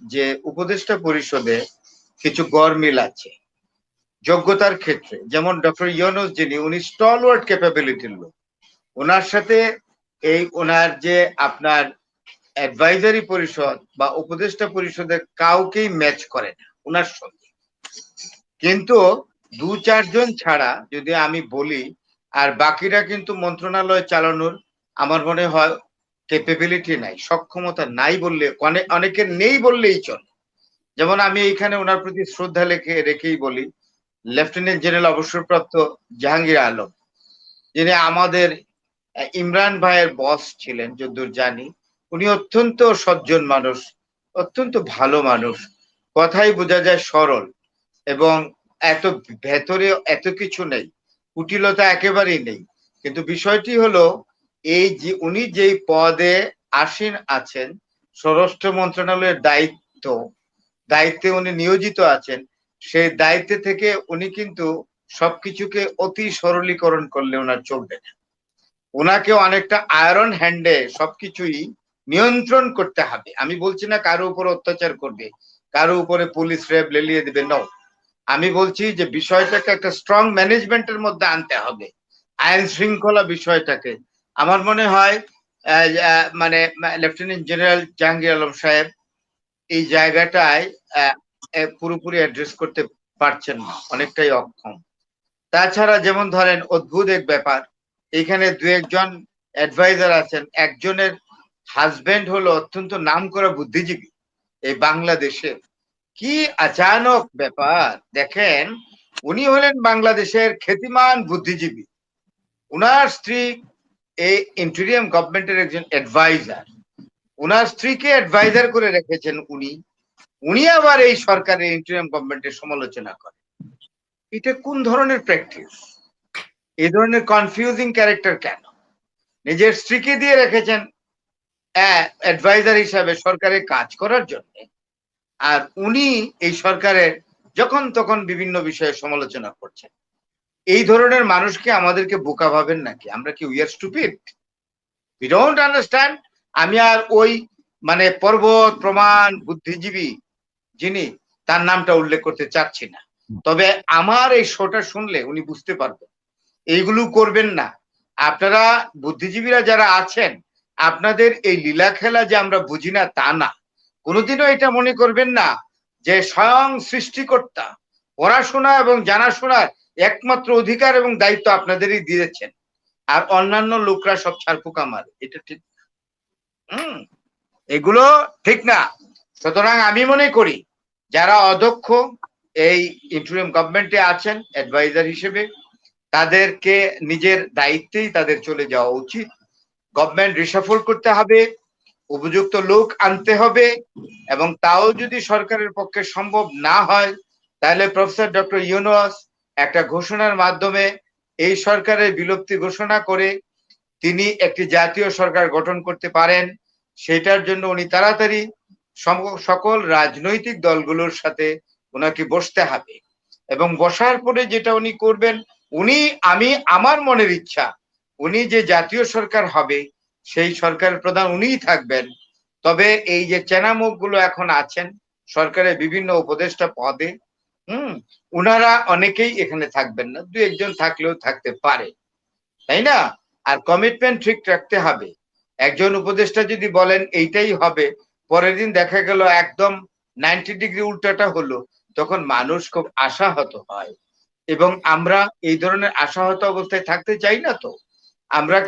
যে উপদেষ্টা পরিষদে কিছু গরমিল আছে, যোগ্যতার ক্ষেত্রে। যেমন ডক্টর ইউনুস যিনি, উনি স্টলওয়ার্ড ক্যাপাবিলিটির লোক। ওনার সাথে এই ওনার যে আপনার অ্যাডভাইজারি পরিষদ বা উপদেষ্টা পরিষদের কাউকেই ম্যাচ করে না, ওনার সঙ্গে। কিন্তু দু চারজন ছাড়া যদি আমি বলি, আর বাকিরা কিন্তু মন্ত্রণালয় চালানোর, আমার মনে হয় ক্যাপেবিলিটি নাই, সক্ষমতা নাই বললে অনেক অনেকের নেই বললেই চলে। যেমন আমি এইখানে ওনার প্রতি শ্রদ্ধা লেখে রেখেই বলি লেফটেন্যান্ট জেনারেল অবসরপ্রাপ্ত জাহাঙ্গীর আলম, যিনি আমাদের ইমরান ভাইয়ের বস ছিলেন, যদ্দূর জানি। উনি অত্যন্ত সজ্জন মানুষ, অত্যন্ত ভালো মানুষ। কথাই বোঝা যায় সরল এবং এত ভেতরে এত কিছু নেই। কুটিলতা একেবারেই নেই। কিন্তু বিষয়টি হলো এই যে উনি যেই পদে আসীন আছেন, স্বরাষ্ট্র মন্ত্রণালয়ের দায়িত্ব, দায়িত্বে উনি নিয়োজিত আছেন, সেই দায়িত্বে থেকে উনি কিন্তু সবকিছুকে অতি সরলীকরণ করলে ওনার চলবে না। ওনাকে অনেকটা আয়রন হ্যান্ডে সবকিছুই নিয়ন্ত্রণ করতে হবে। আমি বলছি না কারও উপর অত্যাচার করবে, কারও উপরে পুলিশ রেপ লেলিয়ে দেবে ন আমি বলছি যে বিষয়টাকে একটা স্ট্রং ম্যানেজমেন্টের মধ্যে আনতে হবে। আইন শৃঙ্খলা বিষয়টাকে আমার মনে হয় মানে লেফটেন্যান্ট জেনারেল জাহাঙ্গীর আলম সাহেব এই জায়গাটায় পুরোপুরি অ্যাড্রেস করতে পারছেন না, অনেকটাই অক্ষম। তাছাড়া যেমন ধরেন, অদ্ভুত এক ব্যাপার। এখানে দু একজন অ্যাডভাইজার আছেন, একজনের হাজবেন্ড হলো অত্যন্ত নাম করা বুদ্ধিজীবী এই বাংলাদেশের। কি আচানক ব্যাপার, দেখেন, উনি হলেন বাংলাদেশের খ্যাতিমান বুদ্ধিজীবী। উনার স্ত্রী এই ইন্টেরিয়াম গভর্নমেন্টের একজন অ্যাডভাইজার উনার স্ত্রীকে অ্যাডভাইজার করে রেখেছেন উনি উনি আবার এই সরকারের ইন্টেরিয়াম গভর্নমেন্টের সমালোচনা করেন। এটা কোন ধরনের প্র্যাকটিস এই ধরনের কনফিউজিং ক্যারেক্টার কেন? নিজের স্ত্রীকে দিয়ে রেখেছেন অ্যাডভাইজার হিসাবে সরকারের কাজ করার জন্য, আর উনি এই সরকারের যখন তখন বিভিন্ন বিষয়ে সমালোচনা করছেন। এই ধরনের মানুষকে আমাদেরকে বোকা ভাবেন নাকি? আমরা কি we are stupid we don't understand আমি আর ওই মানে পর্বত, প্রমাণ, বুদ্ধিজীবী যিনি, তার নামটা উল্লেখ করতে চাচ্ছি না। তবে আমার এই শোটা শুনলে উনি বুঝতে পারবেন। এইগুলো করবেন না। আপনারা বুদ্ধিজীবীরা যারা আছেন, আপনাদের এই লীলা খেলা যে আমরা বুঝি না তা না। কোনোদিনও এটা মনে করবেন না যে স্বয়ং সৃষ্টিকর্তা, পড়াশোনা এবং জানাশোনার একমাত্র অধিকার এবং দায়িত্ব আপনাদেরই দিয়েছেন। আর অন্যান্য লোকরা সব ছাড়ফুকা মারে এটা ঠিক। হুম, এগুলো ঠিক না। সুতরাং আমি মনে করি, যারা অধ্যক্ষ এই ইন্টারিয়াম গভর্নমেন্টে আছেন অ্যাডভাইজার হিসেবে, তাদেরকে নিজের দায়িত্বেই তাদের চলে যাওয়া উচিত। গভর্নমেন্ট রিসাফল করতে হবে, উপযুক্ত লোক আনতে হবে, এবং তাও যদি সরকারের পক্ষে সম্ভব না হয়, তাহলে প্রফেসর ডক্টর ইউনুস একটা ঘোষণার মাধ্যমে এই সরকারের বিলুপ্তি ঘোষণা করে তিনি একটি জাতীয় সরকার গঠন করতে পারেন, সেটার জন্য উনি তাড়াতাড়ি সকল রাজনৈতিক দলগুলোর সাথে ওনাকে বসতে হবে। এবং বসার পরে যেটা উনি করবেন, উনি, আমি, আমার মনের ইচ্ছা, উনি যে জাতীয় সরকার হবে, সেই সরকারের প্রধান উনিই থাকবেন। তবে এই যে চেনামুখগুলো এখন আছেন, সরকারের বিভিন্ন উপদেষ্টা পদে হুম ওনারা অনেকেই এখানে থাকবেন না, দু একজন থাকলেও থাকতে পারে, তাই না? আর কমিটমেন্ট ঠিক রাখতে হবে। একজন উপদেষ্টা যদি বলেন এইটাই হবে, পরের দিন দেখা গেল একদম নাইনটি ডিগ্রি উল্টাটা হলো, তখন মানুষ খুব আশাহত হয়। এবং আমরা এই ধরনের আশাহত অবস্থায় থাকতে চাই না তো। আমরা